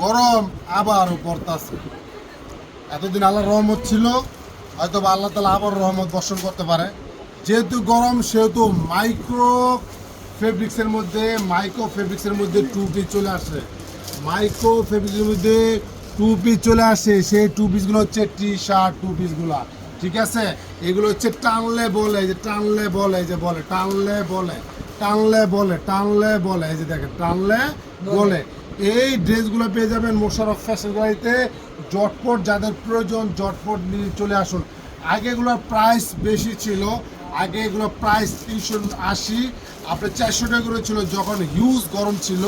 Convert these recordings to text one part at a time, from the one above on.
গরম আবারও পড়তাছে। এতদিন আল্লাহ রহমত ছিল হয়তো বা আল্লাহ তালা আবার রহমত বর্ষণ করতে পারে। যেহেতু গরম, সেহেতু মাইক্রো ফেব্রিক্সের মধ্যে মাইক্রো ফেব্রিক্সের মধ্যে টু পিস চলে আসে। মাইক্রো ফেব্রিক্সের মধ্যে টু পিস চলে আসে, সেই টু পিসগুলো হচ্ছে টি শার্ট টু পিসগুলো ঠিক আছে? এগুলো হচ্ছে টানলে বলে যে টানলে বলে যে বলে, টানলে বলে টানলে বলে টানলে বলে, এই যে দেখেন, টানলে বলে। এই ড্রেসগুলো পেয়ে যাবেন মোশারফ ফ্যাশন গাড়িতে। জটপট যাদের প্রয়োজন, জটপট নিয়ে চলে আসুন। আগে এগুলোর প্রাইস বেশি ছিল আগে এগুলো প্রাইস তিনশো আশি, আপনার চারশো টাকা করে ছিল, যখন হিউজ গরম ছিল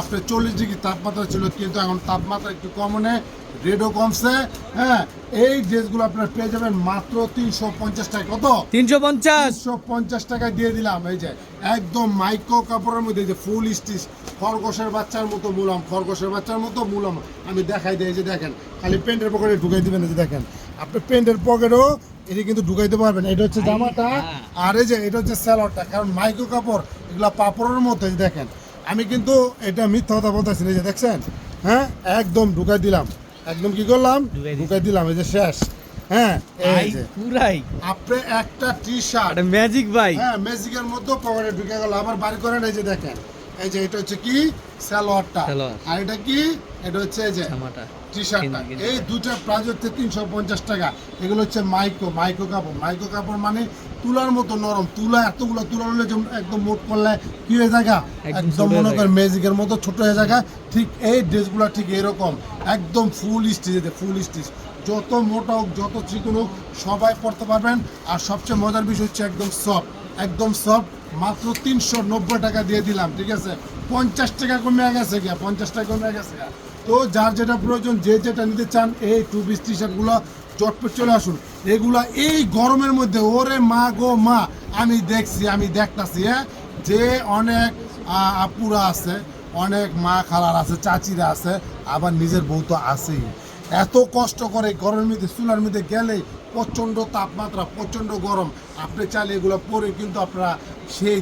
আপনার চল্লিশ ডিগ্রি তাপমাত্রা ছিল, কিন্তু এখন তাপমাত্রা একটু কমনে রেটও কমছে হ্যাঁ এই ড্রেসগুলো আপনার পেয়ে যাবেন মাত্র তিনশো পঞ্চাশ টাকা কত? তিনশো পঞ্চাশ। পঞ্চাশ টাকায় দিয়ে দিলাম এই যে একদম মাইক্রো কাপড়ের মধ্যে যে ফুল স্টিচ খরগোশের বাচ্চার মতো মুলাম খরগোশের বাচ্চার মতো মুলাম। আমি দেখাই দিই যে দেখেন খালি প্যান্টের পকেটে ঢুকাই দিবেন এই যে দেখেন। আপনি প্যান্টের পকেটও এটি কিন্তু ঢুকাইতে পারবেন এটা হচ্ছে জামাটা আর এই যে এটা হচ্ছে স্যালোয়ারটা কারণ মাইক্রো কাপড় এগুলো পাপড়ের মতো দেখেন। আমি কিন্তু এটা মিথ্যা কথা বলতেছি এই যে দেখছেন? হ্যাঁ একদম ঢুকাই দিলাম। একদম কি করলাম? ঢুকাই দিলাম। এই যে শেষ। হ্যাঁ এই যে। পুরাই। আপনি একটা টি শার্ট ম্যাজিক ভাই। হ্যাঁ ম্যাজিকের মধ্যে পকেটে ঢুকে গেল। আবার বাড়ি করেন এই যে দেখেন। এই যে এটা হচ্ছে কি? সালোয়ারটা। সালোয়ার। আর এটা কি? এটা হচ্ছে এই যে জামাটা টি শার্টটা এই দুটা প্রাইস হচ্ছে তিনশো পঞ্চাশ টাকা। এগুলো হচ্ছে মাইক্রো মাইক্রো কাপড়। মাইক্রো কাপড় মানে তুলার মতো নরম। তুলা এতগুলো তুলা হলে একদম মোট করলে কি হয়ে জায়গা একদম মনে করেন ম্যাজিকের মতো ছোট হয়ে জায়গা ঠিক এই ড্রেসগুলো ঠিক এরকম। একদম ফুল স্টিচ ফুল স্টিচ যত মোটা হোক যত চিকন হোক সবাই পড়তে পারবেন। আর সবচেয়ে মজার বিষয় হচ্ছে একদম সফট একদম সফট মাত্র তিনশো নব্বই টাকা দিয়ে দিলাম ঠিক আছে? পঞ্চাশ টাকা কমে গেছে গিয়া পঞ্চাশ টাকা কমে গেছে তো যার যেটা প্রয়োজন যে যেটা নিতে চান এই টু পিস টি শার্টগুলো চটপট চলে আসুন। এগুলা এই গরমের মধ্যে, ওরে মা গো মা, আমি দেখছি, আমি দেখতাছি হ্যাঁ? যে অনেক আপুরা আছে, অনেক মা খালার আছে, চাচিরা আছে, আবার নিজের বউ তো আছেই। এত কষ্ট করে গরমের মধ্যে, চুলার মধ্যে গেলে প্রচণ্ড তাপমাত্রা, প্রচণ্ড গরম। আপনি চাইলে এগুলো পরে কিন্তু আপনারা সেই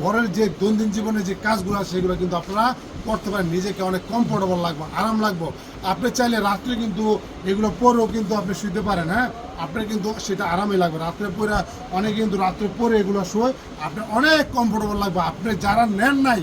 ঘরের যে দৈনন্দিন জীবনে যে কাজগুলো আছে, সেগুলো কিন্তু আপনারা করতে পারেন। নিজেকে অনেক কমফোর্টেবল লাগবে, আরাম লাগবে। আপনি চাইলে রাত্রে কিন্তু এগুলো পরেও কিন্তু আপনি শুইতে পারেন হ্যাঁ? আপনার কিন্তু সেটা আরামই লাগবে। রাত্রে পরে অনেকে কিন্তু রাত্রে পরে এগুলো শোয় আপনার অনেক কমফোর্টেবল লাগবে। আপনি যারা নেন নাই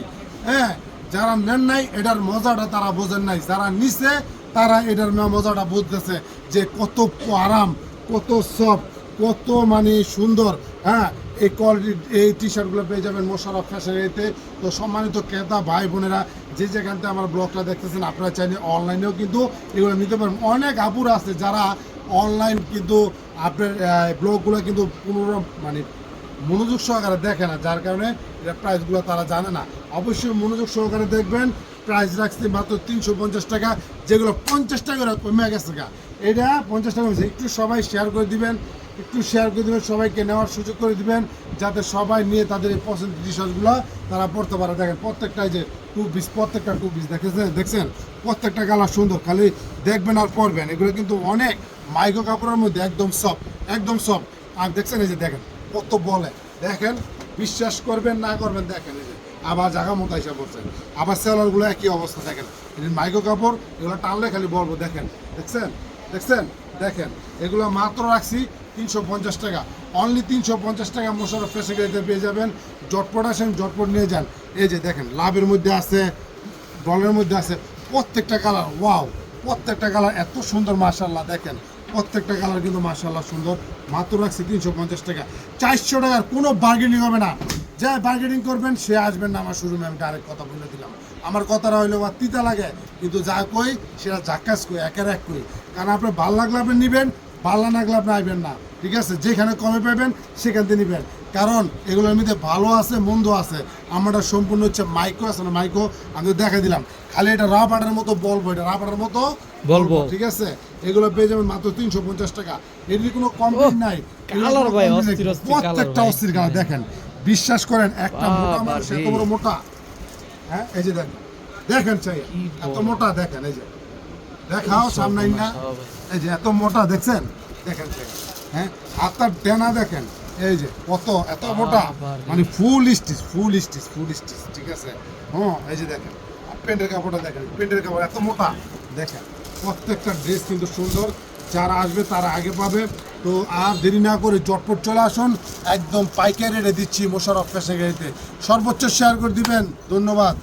হ্যাঁ? যারা নেন নাই, এটার মজাটা তারা বোঝেন নাই। যারা নিছে, তারা এটার মজাটা বুঝতেছে যে কত আরাম, কত সফট কত মানে সুন্দর হ্যাঁ? এই কোয়ালিটির এই টি শার্টগুলো পেয়ে যাবেন মোশারফ ফ্যাশনেতে তো। সম্মানিত ক্রেতা, ভাই, বোনেরা, যে যেখান থেকে আমার ব্লগটা দেখতেছেন, আপনারা চাইলে অনলাইনেও কিন্তু এগুলো নিতে পারেন। অনেক আপুরা আছে যারা অনলাইন কিন্তু আপনার ব্লগগুলো কিন্তু পুনর মানে মনোযোগ সহকারে দেখে না, যার কারণে এটা প্রাইসগুলো তারা জানে না। অবশ্যই মনোযোগ সহকারে দেখবেন। প্রাইস রাখছি মাত্র তিনশো পঞ্চাশ টাকা, যেগুলো পঞ্চাশ টাকা কমে গেছে এটা পঞ্চাশ টাকা একটু সবাই শেয়ার করে দিবেন। একটু শেয়ার করে দিবেন, সবাইকে নেওয়ার সুযোগ করে দিবেন, যাতে সবাই নিয়ে তাদের এই পছন্দের টি তারা পড়তে পারে। দেখেন প্রত্যেকটাই যে টু পিস প্রত্যেকটা টু পিস দেখেছেন? দেখছেন? প্রত্যেকটা কালার সুন্দর, খালি দেখবেন আর পরবেন এগুলো কিন্তু অনেক মাইক্রো কাপড়ের মধ্যে একদম সফট একদম সফট আর দেখছেন এই যে, দেখেন, কত বলে। দেখেন, বিশ্বাস করবেন না করবেন, দেখেন এই যে, আবার জায়গা মতো এসে পড়ছেন আবার সেলারগুলো একই অবস্থা, দেখেন। মাইক্রো কাপড়, এগুলো টানলে খালি বলব, দেখেন। দেখছেন? দেখছেন? দেখেন, এগুলো মাত্র রাখছি তিনশো পঞ্চাশ টাকা। অনলি তিনশো পঞ্চাশ টাকা মোশারফ ফেসিলিটিতে পেয়ে যাবেন। জটপট আসেন জটপট নিয়ে যান। এই যে দেখেন, লাভের মধ্যে আছে ডলের মধ্যে আছে, প্রত্যেকটা কালার ওয়াও প্রত্যেকটা কালার এত সুন্দর মাশাল্লাহ দেখেন, প্রত্যেকটা কালার কিন্তু মাশাল্লাহ সুন্দর। মাত্র রাখছি তিনশো পঞ্চাশ টাকা। চারশো টাকার কোনো বার্গেনিং হবে না। যা বার্গেনিং করবেন, সে আসবেন না আমার শুরু আমি ডাইরেক্ট কথা বলে দিলাম। আমার কথাটা হইল বা তিতা লাগে, কিন্তু যা কই, সেটা জাক্কাস কই একের এক কই কারণ আপনার ভালো লাগলে আপনি নেবেন ভালো না লাগলে আপনি আইবেন না ঠিক আছে? যেখানে কমে পাবেন সেখান থেকে নেবেন। কারণ এগুলোর মধ্যে ভালো আছে মন্দ আছে। আমরা সম্পূর্ণ হচ্ছে মাইক্রো আছে না মাইক্রো? আমি দেখা দিলাম। খালি এটা রাবারের মতো বলব এটা রাবারের মতো বলব। ঠিক আছে? এগুলো পেয়ে যাবেন মাত্র তিনশো পঞ্চাশ টাকা। এটির কোনো কমপ্লেন নাই। কালার ভাই, অস্থির অস্থির প্রত্যেকটা অস্থির কালার দেখেন। বিশ্বাস করেন একটা মোটা মানুষ এত বড় মোটা। হ্যাঁ এই যে দেখেন। দেখেন চাই। এত মোটা দেখেন এই যে। দেখাও সামনে না এই যে এত মোটা দেখছেন? দেখেন হ্যাঁ? হাতটার ডেনা দেখেন। এই যে কত এত মোটা। মানে full stitch full stitch full stitch ঠিক আছে? হ্যাঁ এই যে দেখেন। প্যান্টের কাপড়টা দেখেন। প্যান্টের কাপড় এত মোটা। দেখেন প্রত্যেকটা ড্রেস কিন্তু সুন্দর। যারা আসবে তারা আগে পাবে। তো আর দেরি না করে চটপট চলে আসুন। একদম পাইকারি রেটে দিচ্ছি মোশারফ ফ্যাশন গাড়িতে সর্বোচ্চ শেয়ার করে দিবেন। ধন্যবাদ।